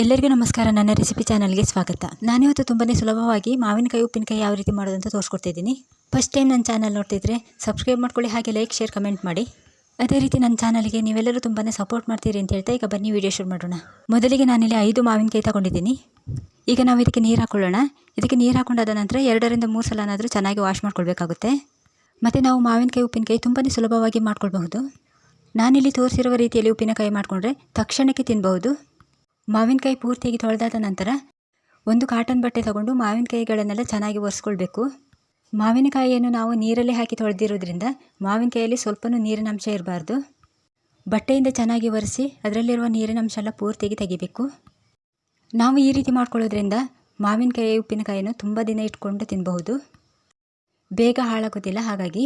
ಎಲ್ಲರಿಗೂ ನಮಸ್ಕಾರ. ನನ್ನ ರೆಸಿಪಿ ಚಾನಲ್ಗೆ ಸ್ವಾಗತ. ನಾನಿವತ್ತು ತುಂಬನೇ ಸುಲಭವಾಗಿ ಮಾವಿನಕಾಯಿ ಉಪ್ಪಿನಕಾಯಿ ಯಾವ ರೀತಿ ಮಾಡೋದು ಅಂತ ತೋರಿಸ್ಕೊಡ್ತಿದ್ದೀನಿ ಫಸ್ಟ್ ಟೈಮ್ ನನ್ನ ಚಾನಲ್ ನೋಡ್ತಿದ್ರೆ ಸಬ್ಸ್ಕ್ರೈಬ್ ಮಾಡ್ಕೊಳ್ಳಿ, ಹಾಗೆ ಲೈಕ್ ಶೇರ್ ಕಮೆಂಟ್ ಮಾಡಿ. ಅದೇ ರೀತಿ ನನ್ನ ಚಾನಲ್ಗೆ ನೀವೆಲ್ಲರೂ ತುಂಬನೇ ಸಪೋರ್ಟ್ ಮಾಡ್ತೀರಿ ಅಂತ ಹೇಳ್ತಾ ಈಗ ಬನ್ನಿ ವಿಡಿಯೋ ಶುರು ಮಾಡೋಣ. ಮೊದಲಿಗೆ ನಾನಿಲ್ಲಿ ಐದು ಮಾವಿನಕಾಯಿ ತಗೊಂಡಿದ್ದೀನಿ. ಈಗ ನಾವು ಇದಕ್ಕೆ ನೀರು ಹಾಕೊಳ್ಳೋಣ. ಇದಕ್ಕೆ ನೀರು ಹಾಕೊಂಡಾದ ನಂತರ ಎರಡರಿಂದ ಮೂರು ಸಲನಾದರೂ ಚೆನ್ನಾಗಿ ವಾಶ್ ಮಾಡ್ಕೊಳ್ಬೇಕಾಗುತ್ತೆ. ಮತ್ತು ನಾವು ಮಾವಿನಕಾಯಿ ಉಪ್ಪಿನಕಾಯಿ ತುಂಬನೇ ಸುಲಭವಾಗಿ ಮಾಡ್ಕೊಳ್ಬಹುದು. ನಾನಿಲ್ಲಿ ತೋರಿಸಿರುವ ರೀತಿಯಲ್ಲಿ ಉಪ್ಪಿನಕಾಯಿ ಮಾಡಿಕೊಂಡ್ರೆ ತಕ್ಷಣಕ್ಕೆ ತಿನ್ನಬಹುದು ಮಾವಿನಕಾಯಿ ಪೂರ್ತಿಯಾಗಿ ತೊಳೆದಾದ ನಂತರ ಒಂದು ಕಾಟನ್ ಬಟ್ಟೆ ತಗೊಂಡು ಮಾವಿನಕಾಯಿಗಳನ್ನೆಲ್ಲ ಚೆನ್ನಾಗಿ ಒರೆಸ್ಕೊಳ್ಬೇಕು. ಮಾವಿನಕಾಯಿಯನ್ನು ನಾವು ನೀರಲ್ಲಿ ಹಾಕಿ ತೊಳೆದಿರೋದ್ರಿಂದ ಮಾವಿನಕಾಯಲ್ಲಿ ಸ್ವಲ್ಪನೂ ನೀರಿನ ಅಂಶ ಇರಬಾರ್ದು. ಬಟ್ಟೆಯಿಂದ ಚೆನ್ನಾಗಿ ಒರೆಸಿ ಅದರಲ್ಲಿರುವ ನೀರಿನ ಅಂಶ ಎಲ್ಲ ಪೂರ್ತಿಯಾಗಿ ತೆಗಿಬೇಕು. ನಾವು ಈ ರೀತಿ ಮಾಡ್ಕೊಳ್ಳೋದ್ರಿಂದ ಮಾವಿನಕಾಯಿ ಉಪ್ಪಿನಕಾಯಿಯನ್ನು ತುಂಬ ದಿನ ಇಟ್ಕೊಂಡು ತಿನ್ನಬಹುದು ಬೇಗ ಹಾಳಾಗೋದಿಲ್ಲ, ಹಾಗಾಗಿ.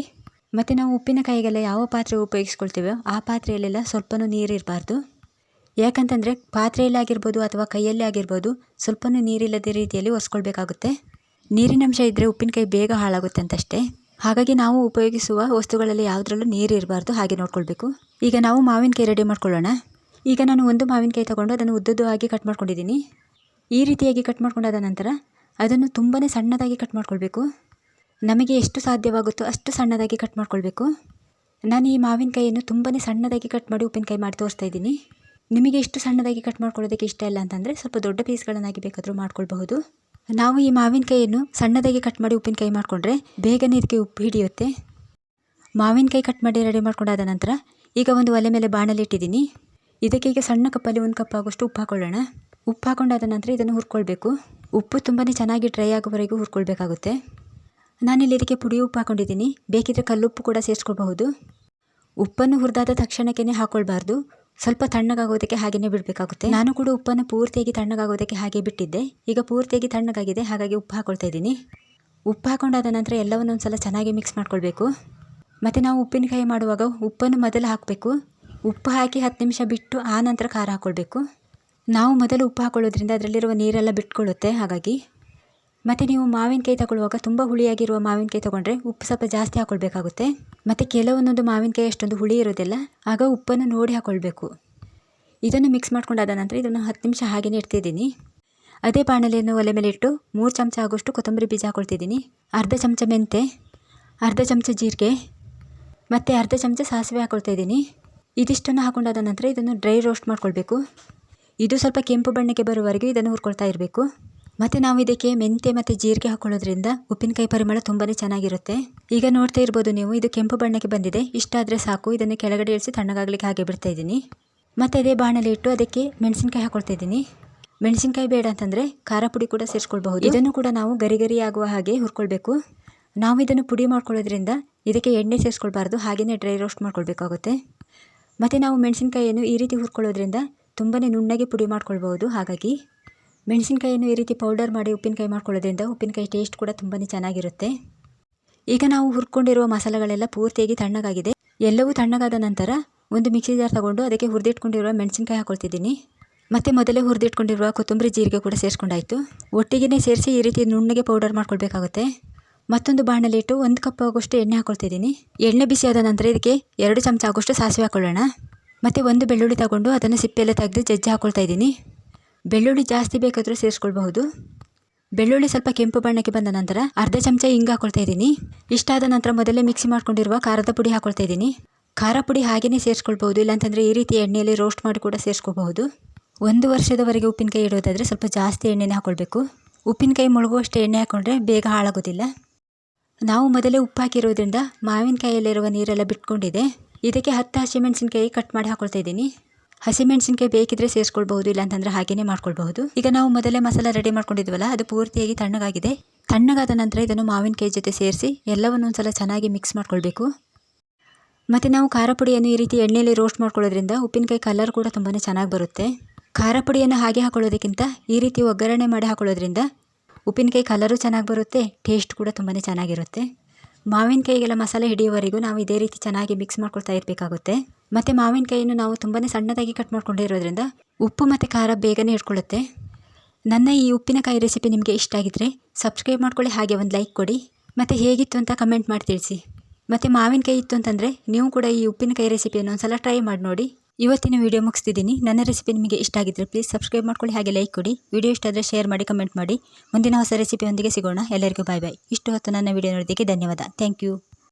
ಮತ್ತು ನಾವು ಉಪ್ಪಿನಕಾಯಿಗೆಲ್ಲ ಯಾವ ಪಾತ್ರೆ ಉಪಯೋಗಿಸ್ಕೊಳ್ತೀವೋ ಆ ಪಾತ್ರೆಯಲ್ಲೆಲ್ಲ ಸ್ವಲ್ಪನೂ ನೀರು ಇರಬಾರ್ದು. ಯಾಕಂತಂದರೆ ಪಾತ್ರೆಯಲ್ಲಿ ಆಗಿರ್ಬೋದು ಅಥವಾ ಕೈಯಲ್ಲಿ ಆಗಿರ್ಬೋದು ಸ್ವಲ್ಪನೂ ನೀರಿಲ್ಲದ ರೀತಿಯಲ್ಲಿ ಒರೆಸ್ಕೊಳ್ಬೇಕಾಗುತ್ತೆ ನೀರಿನಂಶ ಇದ್ದರೆ ಉಪ್ಪಿನಕಾಯಿ ಬೇಗ ಹಾಳಾಗುತ್ತೆ ಅಂತಷ್ಟೇ. ಹಾಗಾಗಿ ನಾವು ಉಪಯೋಗಿಸುವ ವಸ್ತುಗಳಲ್ಲಿ ಯಾವುದರಲ್ಲೂ ನೀರು ಇರಬಾರ್ದು, ಹಾಗೆ ನೋಡ್ಕೊಳ್ಬೇಕು. ಈಗ ನಾವು ಮಾವಿನಕಾಯಿ ರೆಡಿ ಮಾಡ್ಕೊಳ್ಳೋಣ. ಈಗ ನಾನು ಒಂದು ಮಾವಿನಕಾಯಿ ತಗೊಂಡು ಅದನ್ನು ಉದ್ದದ್ದು ಆಗಿ ಕಟ್ ಮಾಡ್ಕೊಂಡಿದ್ದೀನಿ. ಈ ರೀತಿಯಾಗಿ ಕಟ್ ಮಾಡ್ಕೊಂಡಾದ ನಂತರ ಅದನ್ನು ತುಂಬಾ ಸಣ್ಣದಾಗಿ ಕಟ್ ಮಾಡ್ಕೊಳ್ಬೇಕು. ನಮಗೆ ಎಷ್ಟು ಸಾಧ್ಯವಾಗುತ್ತೋ ಅಷ್ಟು ಸಣ್ಣದಾಗಿ ಕಟ್ ಮಾಡ್ಕೊಳ್ಬೇಕು. ನಾನು ಈ ಮಾವಿನಕಾಯಿಯನ್ನು ತುಂಬಾ ಸಣ್ಣದಾಗಿ ಕಟ್ ಮಾಡಿ ಉಪ್ಪಿನಕಾಯಿ ಮಾಡಿ ತೋರಿಸ್ತಾ ಇದ್ದೀನಿ. ನಿಮಗೆ ಎಷ್ಟು ಸಣ್ಣದಾಗಿ ಕಟ್ ಮಾಡ್ಕೊಳ್ಳೋದಕ್ಕೆ ಇಷ್ಟ ಇಲ್ಲ ಅಂತಂದರೆ ಸ್ವಲ್ಪ ದೊಡ್ಡ ಪೀಸ್ಗಳನ್ನಾಗಿ ಬೇಕಾದರೂ ಮಾಡ್ಕೊಳ್ಬಹುದು. ನಾವು ಈ ಮಾವಿನಕಾಯಿಯನ್ನು ಸಣ್ಣದಾಗಿ ಕಟ್ ಮಾಡಿ ಉಪ್ಪಿನಕಾಯಿ ಮಾಡಿಕೊಂಡ್ರೆ ಬೇಗನೆ ಇದಕ್ಕೆ ಉಪ್ಪು ಹಿಡಿಯುತ್ತೆ. ಮಾವಿನಕಾಯಿ ಕಟ್ ಮಾಡಿ ರೆಡಿ ಮಾಡ್ಕೊಂಡಾದ ನಂತರ ಈಗ ಒಂದು ಒಲೆ ಮೇಲೆ ಬಾಣಲಿ ಇಟ್ಟಿದ್ದೀನಿ. ಇದಕ್ಕೆ ಈಗ ಸಣ್ಣ ಕಪ್ಪಲ್ಲಿ ಒಂದು ಕಪ್ ಆಗೋಷ್ಟು ಉಪ್ಪು ಹಾಕೊಳ್ಳೋಣ. ಉಪ್ಪು ಹಾಕೊಂಡಾದ ನಂತರ ಇದನ್ನು ಹುರ್ಕೊಳ್ಬೇಕು. ಉಪ್ಪು ತುಂಬಾ ಚೆನ್ನಾಗಿ ಡ್ರೈ ಆಗೋವರೆಗೂ ಹುರ್ಕೊಳ್ಬೇಕಾಗುತ್ತೆ. ನಾನಿಲ್ಲಿ ಇದಕ್ಕೆ ಪುಡಿ ಉಪ್ಪು ಹಾಕೊಂಡಿದ್ದೀನಿ. ಬೇಕಿದ್ರೆ ಕಲ್ಲುಪ್ಪು ಕೂಡ ಸೇರಿಸ್ಕೊಳ್ಬಹುದು. ಉಪ್ಪನ್ನು ಹುರಿದಾದ ತಕ್ಷಣಕ್ಕೇ ಹಾಕೊಳ್ಬಾರ್ದು. ಸ್ವಲ್ಪ ತಣ್ಣಗಾಗೋದಕ್ಕೆ ಹಾಗೆಯೇ ಬಿಡಬೇಕಾಗುತ್ತೆ. ನಾನು ಕೂಡ ಉಪ್ಪನ್ನು ಪೂರ್ತಿಯಾಗಿ ತಣ್ಣಗಾಗೋದಕ್ಕೆ ಹಾಗೆ ಬಿಟ್ಟಿದ್ದೆ. ಈಗ ಪೂರ್ತಿಯಾಗಿ ತಣ್ಣಗಾಗಿದೆ, ಹಾಗಾಗಿ ಉಪ್ಪು ಹಾಕೊಳ್ತಾ ಇದ್ದೀನಿ. ಉಪ್ಪು ಹಾಕೊಂಡಾದ ನಂತರ ಎಲ್ಲವನ್ನು ಒಂದು ಸಲ ಚೆನ್ನಾಗಿ ಮಿಕ್ಸ್ ಮಾಡ್ಕೊಳ್ಬೇಕು. ಮತ್ತು ನಾವು ಉಪ್ಪಿನಕಾಯಿ ಮಾಡುವಾಗ ಉಪ್ಪನ್ನು ಮೊದಲು ಹಾಕಬೇಕು. ಉಪ್ಪು ಹಾಕಿ ಹತ್ತು ನಿಮಿಷ ಬಿಟ್ಟು ಆ ನಂತರ ಖಾರ ಹಾಕ್ಕೊಳ್ಬೇಕು ನಾವು ಮೊದಲು ಉಪ್ಪು ಹಾಕೊಳ್ಳೋದ್ರಿಂದ ಅದರಲ್ಲಿರುವ ನೀರೆಲ್ಲ ಬಿಟ್ಕೊಳ್ಳುತ್ತೆ, ಹಾಗಾಗಿ. ಮತ್ತು ನೀವು ಮಾವಿನಕಾಯಿ ತಗೊಳ್ಳುವಾಗ ತುಂಬ ಹುಳಿಯಾಗಿರುವ ಮಾವಿನಕಾಯಿ ತೊಗೊಂಡ್ರೆ ಉಪ್ಪು ಸ್ವಲ್ಪ ಜಾಸ್ತಿ ಹಾಕ್ಕೊಳ್ಬೇಕಾಗುತ್ತೆ ಮತ್ತು ಕೆಲವೊಂದೊಂದು ಮಾವಿನಕಾಯಿ ಅಷ್ಟೊಂದು ಹುಳಿ ಇರೋದಿಲ್ಲ ಆಗ ಉಪ್ಪನ್ನು ನೋಡಿ ಹಾಕ್ಕೊಳ್ಬೇಕು ಇದನ್ನು ಮಿಕ್ಸ್ ಮಾಡ್ಕೊಂಡಾದ ನಂತರ ಇದನ್ನು ಹತ್ತು ನಿಮಿಷ ಹಾಗೆಯೇ ಇಡ್ತಿದ್ದೀನಿ. ಅದೇ ಬಾಣಲೆಯನ್ನು ಒಲೆ ಮೇಲೆ ಇಟ್ಟು ಮೂರು ಚಮಚ ಆಗೋಷ್ಟು ಕೊತ್ತಂಬರಿ ಬೀಜ ಹಾಕ್ಕೊಳ್ತಿದ್ದೀನಿ ಅರ್ಧ ಚಮಚ ಮೆಂತೆ, ಅರ್ಧ ಚಮಚ ಜೀರಿಗೆ, ಮತ್ತು ಅರ್ಧ ಚಮಚ ಸಾಸಿವೆ ಹಾಕ್ಕೊಳ್ತಾ ಇದ್ದೀನಿ ಇದಿಷ್ಟನ್ನು ಹಾಕೊಂಡಾದ ನಂತರ ಇದನ್ನು ಡ್ರೈ ರೋಸ್ಟ್ ಮಾಡ್ಕೊಳ್ಬೇಕು. ಇದು ಸ್ವಲ್ಪ ಕೆಂಪು ಬಣ್ಣಕ್ಕೆ ಬರುವವರೆಗೂ ಇದನ್ನು ಹುರ್ಕೊಳ್ತಾ ಇರಬೇಕು. ಮತ್ತು ನಾವು ಇದಕ್ಕೆ ಮೆಂತೆ ಮತ್ತು ಜೀರಿಗೆ ಹಾಕೊಳ್ಳೋದ್ರಿಂದ ಉಪ್ಪಿನಕಾಯಿ ಪರಿಮಳ ತುಂಬಾ ಚೆನ್ನಾಗಿರುತ್ತೆ. ಈಗ ನೋಡ್ತಾ ಇರ್ಬೋದು ನೀವು, ಇದು ಕೆಂಪು ಬಣ್ಣಕ್ಕೆ ಬಂದಿದೆ. ಇಷ್ಟಾದರೆ ಸಾಕು, ಇದನ್ನು ಕೆಳಗಡೆ ಇಳಿಸಿ ತಣ್ಣಗಾಗಲಿಕ್ಕೆ ಹಾಗೆ ಬಿಡ್ತಾ ಇದ್ದೀನಿ. ಮತ್ತು ಅದೇ ಬಾಣಲೆ ಇಟ್ಟು ಅದಕ್ಕೆ ಮೆಣಸಿನ್ಕಾಯಿ ಹಾಕೊಳ್ತಾ ಇದ್ದೀನಿ. ಮೆಣಸಿನ್ಕಾಯಿ ಬೇಡ ಅಂತಂದರೆ ಖಾರ ಪುಡಿ ಕೂಡ ಸೇರಿಸ್ಕೊಳ್ಬಹುದು. ಇದನ್ನು ಕೂಡ ನಾವು ಗರಿ ಗರಿ ಆಗುವ ಹಾಗೆ ಹುರ್ಕೊಳ್ಬೇಕು. ನಾವು ಇದನ್ನು ಪುಡಿ ಮಾಡ್ಕೊಳ್ಳೋದ್ರಿಂದ ಇದಕ್ಕೆ ಎಣ್ಣೆ ಸೇರಿಸ್ಕೊಳ್ಬಾರ್ದು ಹಾಗೆಯೇ ಡ್ರೈ ರೋಸ್ಟ್ ಮಾಡ್ಕೊಳ್ಬೇಕಾಗುತ್ತೆ. ಮತ್ತು ನಾವು ಮೆಣಸಿನಕಾಯಿಯನ್ನು ಈ ರೀತಿ ಹುರ್ಕೊಳ್ಳೋದ್ರಿಂದ ತುಂಬಾ ನುಣ್ಣಗೆ ಪುಡಿ ಮಾಡ್ಕೊಳ್ಬಹುದು, ಹಾಗಾಗಿ. ಮೆಣಸಿನ್ಕಾಯಿಯನ್ನು ಈ ರೀತಿ ಪೌಡರ್ ಮಾಡಿ ಉಪ್ಪಿನಕಾಯಿ ಮಾಡ್ಕೊಳ್ಳೋದ್ರಿಂದ ಉಪ್ಪಿನಕಾಯಿ ಟೇಸ್ಟ್ ಕೂಡ ತುಂಬಾ ಚೆನ್ನಾಗಿರುತ್ತೆ. ಈಗ ನಾವು ಹುರ್ಕೊಂಡಿರುವ ಮಸಾಲೆಗಳೆಲ್ಲ ಪೂರ್ತಿಯಾಗಿ ತಣ್ಣಗಾಗಿದೆ. ಎಲ್ಲವೂ ತಣ್ಣಗಾದ ನಂತರ ಒಂದು ಮಿಕ್ಸಿ ಜಾರ್ ತಗೊಂಡು ಅದಕ್ಕೆ ಹುರಿದಿಟ್ಕೊಂಡಿರುವ ಮೆಣಸಿನಕಾಯಿ ಹಾಕೊಳ್ತಿದ್ದೀನಿ. ಮತ್ತು ಮೊದಲೇ ಹುರಿದಿಟ್ಕೊಂಡಿರುವ ಕೊತ್ತಂಬರಿ ಜೀರಿಗೆ ಕೂಡ ಸೇರಿಸ್ಕೊಂಡಾಯಿತು. ಒಟ್ಟಿಗೆ ಸೇರಿಸಿ ಈ ರೀತಿ ನುಣ್ಣಗೆ ಪೌಡರ್ ಮಾಡ್ಕೊಳ್ಬೇಕಾಗುತ್ತೆ. ಮತ್ತೊಂದು ಬಾಣಲಿ ಇಟ್ಟು ಒಂದು ಕಪ್ ಆಗೋಷ್ಟು ಎಣ್ಣೆ ಹಾಕೊಳ್ತಿದ್ದೀನಿ. ಎಣ್ಣೆ ಬಿಸಿಯಾದ ನಂತರ ಇದಕ್ಕೆ ಎರಡು ಚಮಚ ಆಗೋಷ್ಟು ಸಾಸಿವೆ ಹಾಕೊಳ್ಳೋಣ. ಮತ್ತು ಒಂದು ಬೆಳ್ಳುಳ್ಳಿ ತಗೊಂಡು ಅದನ್ನು ಸಿಪ್ಪೆಲ್ಲ ತೆಗೆದು ಜಜ್ಜಿ ಹಾಕೊಳ್ತಾ ಇದ್ದೀನಿ. ಬೆಳ್ಳುಳ್ಳಿ ಜಾಸ್ತಿ ಬೇಕಾದರೂ ಸೇರಿಸ್ಕೊಳ್ಬಹುದು. ಬೆಳ್ಳುಳ್ಳಿ ಸ್ವಲ್ಪ ಕೆಂಪು ಬಣ್ಣಕ್ಕೆ ಬಂದ ನಂತರ ಅರ್ಧ ಚಮಚ ಹಿಂಗೆ ಹಾಕೊಳ್ತಾ ಇದ್ದೀನಿ. ಇಷ್ಟಾದ ನಂತರ ಮೊದಲೇ ಮಿಕ್ಸಿ ಮಾಡ್ಕೊಂಡಿರುವ ಖಾರದ ಪುಡಿ ಹಾಕೊಳ್ತಾ ಇದ್ದೀನಿ. ಖಾರ ಪುಡಿ ಹಾಗೆಯೇ ಸೇರಿಸ್ಕೊಳ್ಬಹುದು, ಇಲ್ಲಾಂತಂದರೆ ಈ ರೀತಿ ಎಣ್ಣೆಯಲ್ಲಿ ರೋಸ್ಟ್ ಮಾಡಿ ಕೂಡ ಸೇರಿಸ್ಕೋಬಹುದು ಒಂದು ವರ್ಷದವರೆಗೆ ಉಪ್ಪಿನಕಾಯಿ ಇಡೋದಾದರೆ ಸ್ವಲ್ಪ ಜಾಸ್ತಿ ಎಣ್ಣೆನೇ ಹಾಕ್ಕೊಳ್ಬೇಕು ಉಪ್ಪಿನಕಾಯಿ ಮುಳುಗುವಷ್ಟು ಎಣ್ಣೆ ಹಾಕ್ಕೊಂಡ್ರೆ ಬೇಗ ಹಾಳಾಗೋದಿಲ್ಲ. ನಾವು ಮೊದಲೇ ಉಪ್ಪು ಹಾಕಿರೋದ್ರಿಂದ ಮಾವಿನಕಾಯಿಯಲ್ಲಿರುವ ನೀರೆಲ್ಲ ಬಿಟ್ಕೊಂಡಿದೆ. ಇದಕ್ಕೆ ಹತ್ತು ಹಸಿಮೆಣಸಿನ್ಕಾಯಿ ಕಟ್ ಮಾಡಿ ಹಾಕೊಳ್ತಾ ಇದ್ದೀನಿ. ಹಸಿಮೆಣಸಿನ್ಕಾಯಿ ಬೇಕಿದ್ರೆ ಸೇರಿಸ್ಕೊಳ್ಬಹುದು, ಇಲ್ಲಾಂತಂದರೆ ಹಾಗೇನೆ ಮಾಡ್ಕೊಳ್ಬಹುದು. ಈಗ ನಾವು ಮೊದಲೇ ಮಸಾಲ ರೆಡಿ ಮಾಡ್ಕೊಂಡಿದ್ವಲ್ಲ, ಅದು ಪೂರ್ತಿಯಾಗಿ ತಣ್ಣಗಾಗಿದೆ. ತಣ್ಣಗಾದ ನಂತರ ಇದನ್ನು ಮಾವಿನಕಾಯಿ ಜೊತೆ ಸೇರಿಸಿ ಎಲ್ಲವನ್ನು ಒಂದ್ಸಲ ಚೆನ್ನಾಗಿ ಮಿಕ್ಸ್ ಮಾಡ್ಕೊಳ್ಬೇಕು. ಮತ್ತು ನಾವು ಖಾರ ಪುಡಿಯನ್ನು ಈ ರೀತಿ ಎಣ್ಣೆಯಲ್ಲಿ ರೋಸ್ಟ್ ಮಾಡ್ಕೊಳ್ಳೋದ್ರಿಂದ ಉಪ್ಪಿನಕಾಯಿ ಕಲರ್ ಕೂಡ ತುಂಬಾ ಚೆನ್ನಾಗಿ ಬರುತ್ತೆ. ಖಾರ ಪುಡಿಯನ್ನು ಹಾಗೆ ಹಾಕೊಳ್ಳೋದಕ್ಕಿಂತ ಈ ರೀತಿ ಒಗ್ಗರಣೆ ಮಾಡಿ ಹಾಕೊಳ್ಳೋದ್ರಿಂದ ಉಪ್ಪಿನಕಾಯಿ ಕಲರು ಚೆನ್ನಾಗಿ ಬರುತ್ತೆ ಟೇಸ್ಟ್ ಕೂಡ ತುಂಬಾ ಚೆನ್ನಾಗಿರುತ್ತೆ. ಮಾವಿನಕಾಯಿಗೆಲ್ಲ ಮಸಾಲೆ ಹಿಡಿಯುವವರೆಗೂ ನಾವು ಇದೇ ರೀತಿ ಚೆನ್ನಾಗಿ ಮಿಕ್ಸ್ ಮಾಡ್ಕೊಳ್ತಾ ಇರಬೇಕಾಗುತ್ತೆ. ಮತ್ತು ಮಾವಿನಕಾಯಿಯನ್ನು ನಾವು ತುಂಬಾ ಸಣ್ಣದಾಗಿ ಕಟ್ ಮಾಡಿಕೊಂಡಿರೋದ್ರಿಂದ ಉಪ್ಪು ಮತ್ತು ಖಾರ ಬೇಗನೆ ಹಿಡ್ಕೊಳ್ಳುತ್ತೆ. ನನ್ನ ಈ ಉಪ್ಪಿನಕಾಯಿ ರೆಸಿಪಿ ನಿಮಗೆ ಇಷ್ಟ ಆಗಿದ್ದರೆ ಸಬ್ಸ್ಕ್ರೈಬ್ ಮಾಡ್ಕೊಳ್ಳಿ, ಹಾಗೆ ಒಂದು ಲೈಕ್ ಕೊಡಿ. ಮತ್ತು ಹೇಗಿತ್ತು ಅಂತ ಕಮೆಂಟ್ ಮಾಡಿ ತಿಳಿಸಿ. ಮತ್ತು ಮಾವಿನಕಾಯಿ ಇತ್ತು ಅಂತಂದರೆ ನೀವು ಕೂಡ ಈ ಉಪ್ಪಿನಕಾಯಿ ರೆಸಿಪಿಯನ್ನು ಒಂದು ಸಲ ಟ್ರೈ ಮಾಡಿ ನೋಡಿ. ಇವತ್ತಿನ ವಿಡಿಯೋ ಮುಗಿಸ್ತಿದ್ದೀನಿ. ನನ್ನ ರೆಸಿಪಿ ನಿಮಗೆ ಇಷ್ಟ ಆಗಿದ್ದರೆ ಪ್ಲೀಸ್ ಸಬ್ಸ್ಕ್ರೈಬ್ ಮಾಡ್ಕೊಳ್ಳಿ, ಹಾಗೆ ಲೈಕ್ ಕೊಡಿ. ವಿಡಿಯೋ ಇಷ್ಟ ಆದರೆ ಶೇರ್ ಮಾಡಿ ಕಮೆಂಟ್ ಮಾಡಿ. ಮುಂದಿನ ಹೊಸ ರೆಸಿಪಿಯೊಂದಿಗೆ ಸಿಗೋಣ. ಎಲ್ಲರಿಗೂ ಬಾಯ್ ಬಾಯ್ ಇಷ್ಟು ಹೊತ್ತು ನನ್ನ ವಿಡಿಯೋ ನೋಡೋದಕ್ಕೆ ಧನ್ಯವಾದ. Thank you